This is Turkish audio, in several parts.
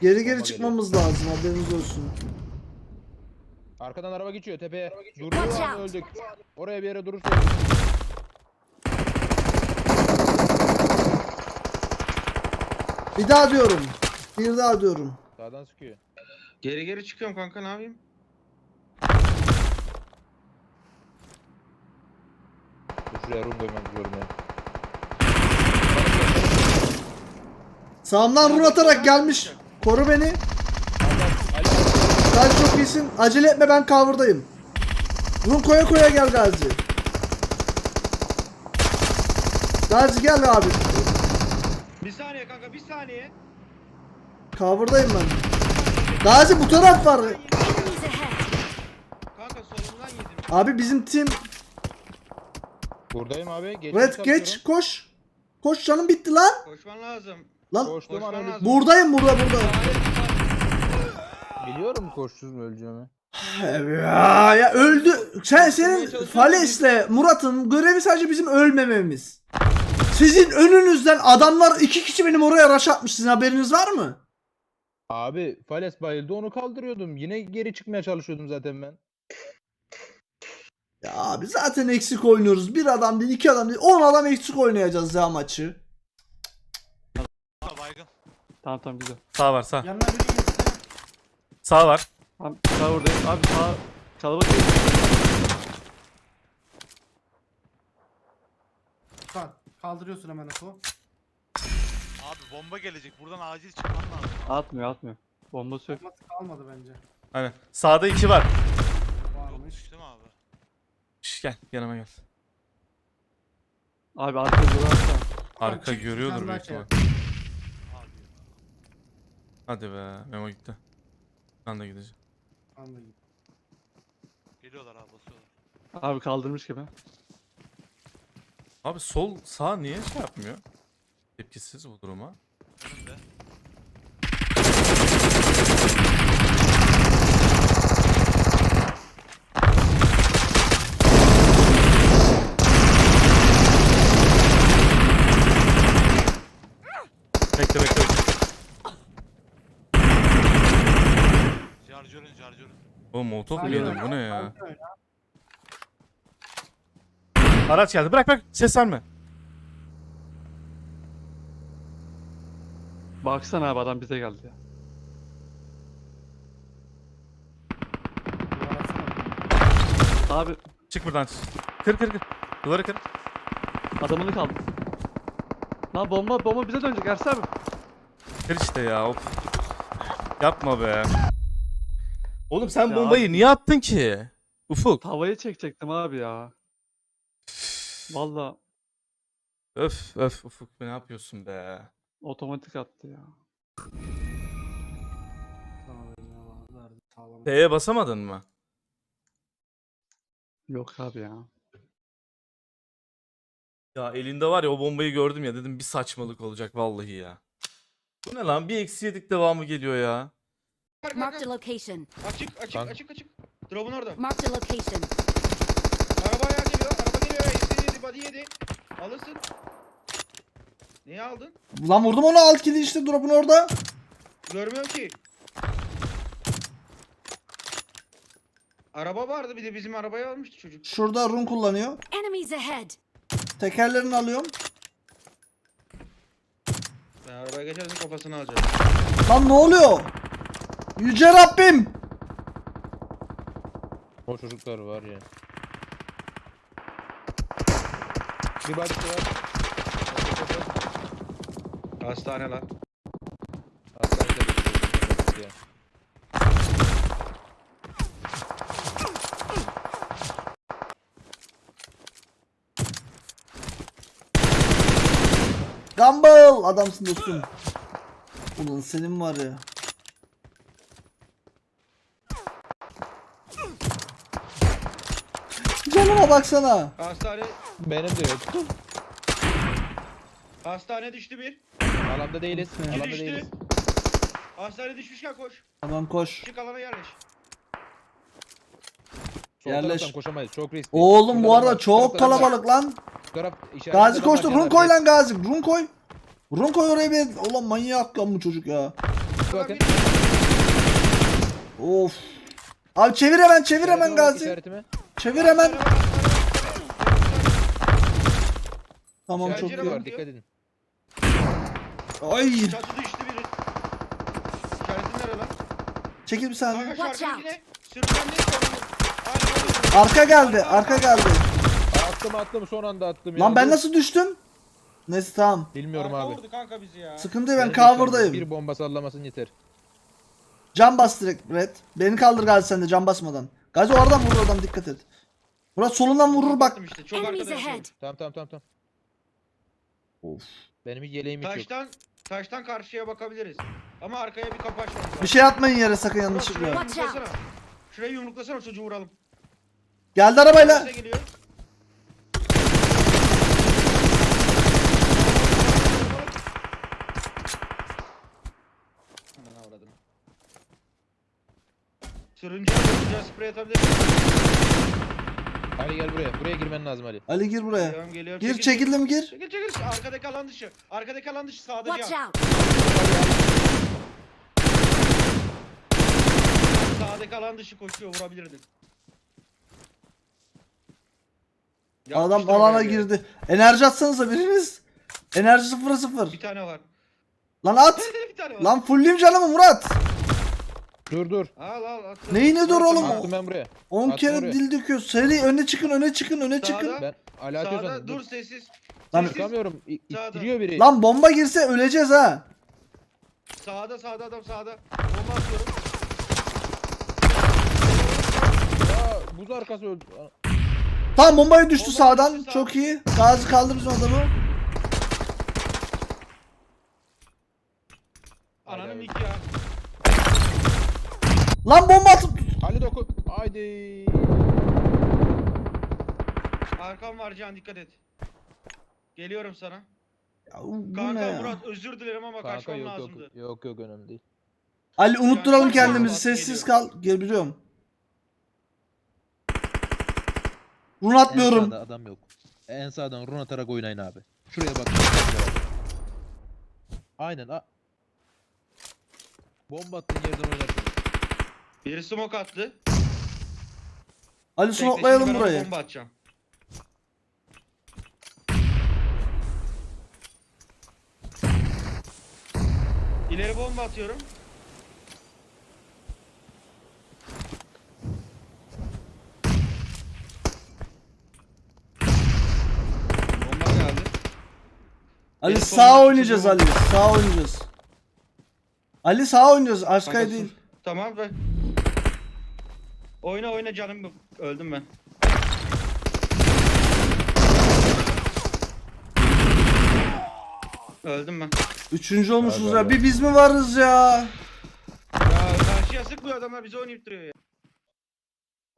Geri geri çıkmamız lazım haberiniz olsun. Arkadan araba geçiyor tepeye. Duruyor anda öldük. Oraya bir yere durursa Bir daha diyorum. Bir daha diyorum. Sağdan sıkıyor. Geri geri çıkıyorum kanka ne yapayım? Dur şuraya rum koymam diyorum ya. Sağımdan run atarak gelmiş. Koru beni. Gazi çok iyisin. Acele etme ben cover'dayım. Run koya koya gel Gazi. Gazi gel abi. Bir saniye kanka bir saniye. Cover'dayım ben. Gazi bu taraf var. Kanka solumdan yedim. Abi bizim team Buradayım abi. Geç, Red geç koş. Koş canım bitti lan. Koşman lazım. Lan Koştum Koşman lazım. buradayım burada burada. Biliyorum koşsuz mu öleceğimi. Ya, ya öldü. Sen senin Fales'le Murat'ın görevi sadece bizim ölmememiz. Sizin önünüzden adamlar iki kişi benim oraya rush atmış. Sizin haberiniz var mı? Abi Fales bayıldı onu kaldırıyordum. Yine geri çıkmaya çalışıyordum zaten ben. Ya abi zaten eksik oynuyoruz. Bir adam değil, iki adam değil. On adam eksik oynayacağız ya maçı. Tamam tamam güzel. Sağ var sağ. Yanına biri geçti. Sağ var. Tamam sağ oradayım. Abi sağ kalabalık değil. Bak kaldırıyorsun hemen Ako. Abi bomba gelecek. Buradan acil çıkman lazım. Atmıyor atmıyor. Bombası yok. Olması kalmadı bence. Aynen. Sağda iki var. Varmış. Yokmuş değil mi abi? Şş, gel yanıma gel. Abi arka durarsa. Arka çık, görüyordur çıkanlar büyük şey ihtimal. Hadi be Memo gitti. Ben de gideceğim. Anladım. Geliyorlar abi basıyorlar. Abi kaldırmış gibi. Abi sol sağ niye şey yapmıyor? Tepkisiz bu duruma. Önümde. Bekle bekle bekle. Charger'ın charger'ın. Oğlum molotof geldi bu ne ya? Araç geldi bırak bırak ses verme. Baksana abi adam bize geldi ya. Abi Çık buradan. Kır kır kır. Duvarı kır. adamını kaldı. Lan bomba bomba bize dönecek Ersin abi. Kır işte ya of. Yapma be. Oğlum sen Ya bombayı abi- niye attın ki? Ufuk. Havaya çekecektim abi ya. Valla Öf öf Ufuk ne yapıyorsun be? otomatik attı ya. Sana verin ya, verdi, sağlam. T'ye basamadın mı? Yok abi ya. Ya elinde var ya o bombayı gördüm ya dedim bir saçmalık olacak vallahi ya. Bu ne lan bir eksi yedik devamı geliyor ya. Marked a location. Açık açık Kanka. açık açık. Drop'un orada. Marked a location. Araba ayağa geliyor. Araba geliyor. Yedi yedi body yedi. Alırsın. Neyi aldın? Lan vurdum onu alt kili işte drop'un orada. Görmüyorum ki. Araba vardı bir de bizim arabayı almıştı çocuk. Şurada run kullanıyor. Enemies ahead! Tekerlerini alıyorum. Ben arabaya geçersin kafasını alacağım. Lan ne oluyor? Yüce Rabbim. O çocuklar var ya. Bir bak var. Hastane lan. Hastanede bekliyorum. Ya. Gumball adamsın dostum. Ulan senin var ya. Canıma baksana. Hastane. Benim de yok. Hastane düştü bir. Alanda değiliz. Alanda düştü. değiliz. Hastane düşmüşken koş. Tamam koş. Çık alana yerleş. Sol Yerleş. taraftan koşamayız. Çok riskli. Oğlum bu arada bak, çok bak. kalabalık lan. Şu taraf işaretli Gazi adam koştu. var, Run koy lan Gazi. Run koy. Run koy oraya bir. Ulan manyak lan bu çocuk ya. bakın. Of. Abi çevir hemen çevir hemen Gazi. Çevir hemen. Tamam çok iyi. Var dikkat edin. Ay. Çatı düştü biri. İşaretin nere lan? Çekil bir saniye. Kanka Watch out. yine. Sürülen ne. Arka geldi. Arka geldi. Attım attım son anda attım. Lan ya. ben nasıl düştüm? Neyse tamam. Bilmiyorum abi. vurdu kanka bizi ya. Sıkıntı yok ben Benim cover'dayım. Bir bomba sallamasın yeter. Can bas direkt Red. Beni kaldır Gazi sen de can basmadan. Gazi oradan vurur adam dikkat et. Murat solundan vurur bak. İşte, çok Enemies ahead. Tamam tamam tamam tamam. Of. Benim hiç yeleğim hiç yok. Taştan taştan karşıya bakabiliriz. Ama arkaya bir kapı açmamız lazım. Bir şey atmayın yere sakın Murat, yanlışlıkla. Şurayı yumruklasana. Şurayı yumruklasana çocuğu vuralım. Geldi arabayla. Size geliyor. Sürünce sürünce sprey atabilir. Ali gel buraya. Buraya girmen lazım Ali. Ali gir buraya. Geliyorum geliyorum. Gir çekildim gir. Çekil çekil. Arkadaki alan dışı. Arkadaki alan dışı sağda Watch can. out. Sağdaki alan dışı koşuyor vurabilirdin. Adam alana oraya girdi. Enerji atsanıza biriniz. Enerji sıfıra sıfır. Bir tane var. Lan at. bir tane var. Lan fullleyim canımı Murat. Dur dur. Al al at. Neyine dur oğlum? Attım ben buraya. 10 Attım kere oraya. dil döküyor. Seri öne çıkın öne çıkın öne Sağda. çıkın. Ben Ali atıyor Sağda sandım. dur Dur. sessiz. Lan- Sessiz. Çıkamıyorum. İ- Sağda. İttiriyor biri. Lan bomba girse öleceğiz ha. Sağda sağda adam sağda. Bomba atıyorum. Aa, buz arkası öldü. Aa, Tamam bombayı düştü Bomba sağdan. düştü sağ- Çok iyi. Gazi kaldır bizim adamı. Ananın Haydi. iki ya. Lan bomba atıp. Ali doku. Haydi. Arkam var Can dikkat et. Geliyorum sana. Ya, bu Kanka ne ya? Murat özür dilerim ama Kanka kaçmam yok yok. lazımdı. Yok yok önemli değil. Ali unutturalım Kanka, kendimizi. bak, Sessiz geliyorum. kal. Geliyorum. Run atmıyorum. En sağda adam yok. En sağdan run atarak oynayın abi. Şuraya bak. Aynen. A Bomba attığın yerden oynarsın. Biri smoke attı. Ali Bekle, şimdi ben ona burayı. Bomba atacağım. İleri bomba atıyorum. Bomba geldi. Ali Benim sağ oynayacağız Ali. Sağ oynayacağız. Ali sağ oynayacağız. Arkaya Kanka, değil. Tamam be. Oyna oyna canım. Öldüm ben. Öldüm ben. Üçüncü olmuşuz ya. Bir biz mi varız ya? Ya karşıya sıkmıyor adamlar bizi oynayıp duruyor ya.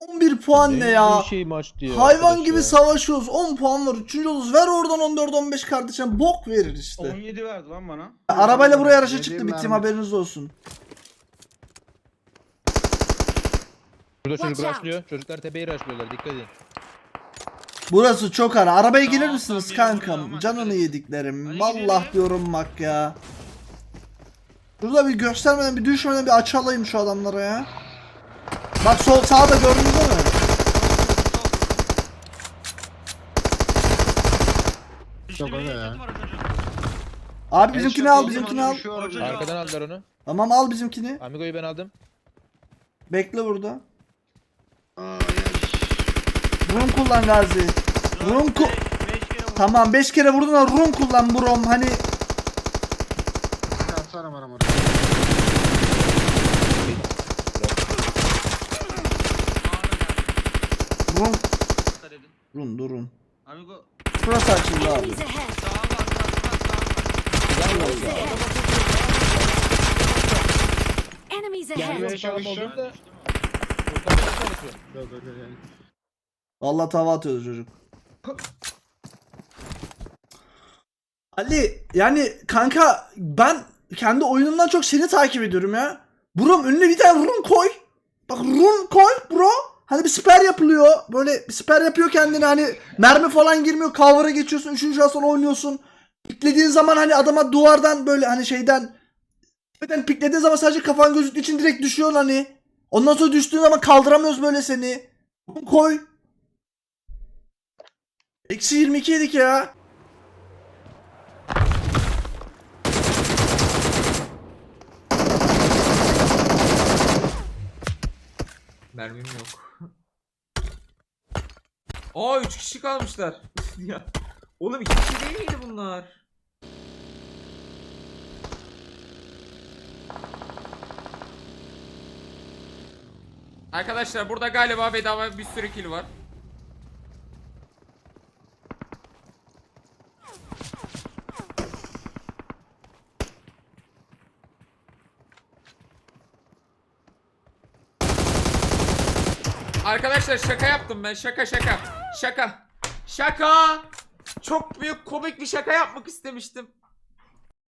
11 puan ne ya? Bir şey maçtı ya. Hayvan arkadaş gibi ya. savaşıyoruz. 10 puan var. Üçüncü oluruz. Ver oradan 14-15 kardeşim. Bok verir işte. 17 verdi lan bana. Arabayla buraya Yediğim çıktı. Bittim mermi. haberiniz olsun. Burada çocuk Watch out. rushlıyor. Çocuklar tepeyi rushlıyorlar. Dikkat edin. Burası çok ara. Arabaya gelir Tamam, misiniz tamam, kankam? Canını hadi. yediklerim. Hadi gidelim. diyorum bak ya. Burada bir göstermeden bir düşmeden bir açalayım şu adamlara ya. Bak sol sağda gördünüz mi? Çok öyle ya. Abi bizimkini al bizimkini al. Arkadan aldılar onu. Tamam al bizimkini. Amigo'yu ben aldım. Bekle burada. Run kullan Gazi. Run ku... Tamam 5 kere vurdun da run kullan brom hani Atarım aram run run durun. Amigo Burası açıldı abi. Enemies ahead. var Vallahi tava atıyordu çocuk. Ali yani kanka ben kendi oyunumdan çok seni takip ediyorum ya. Brom önüne bir tane run koy. Bak run koy bro. Hani bir siper yapılıyor. Böyle bir siper yapıyor kendine hani mermi falan girmiyor. Cover'a geçiyorsun. Üçüncü asal oynuyorsun. Piklediğin zaman hani adama duvardan böyle hani şeyden Zaten piklediğin zaman sadece kafan gözüktüğü için direkt düşüyorsun hani. Ondan sonra düştüğün zaman kaldıramıyoruz böyle seni. Koy. Eksi 22 yedik ya. Mermim yok. Aa 3 kişi kalmışlar. ya. Oğlum 2 kişi değil miydi bunlar? Arkadaşlar burada galiba bedava bir sürü kill var. Arkadaşlar şaka yaptım ben. Şaka şaka. Şaka. Şaka. Çok büyük komik bir şaka yapmak istemiştim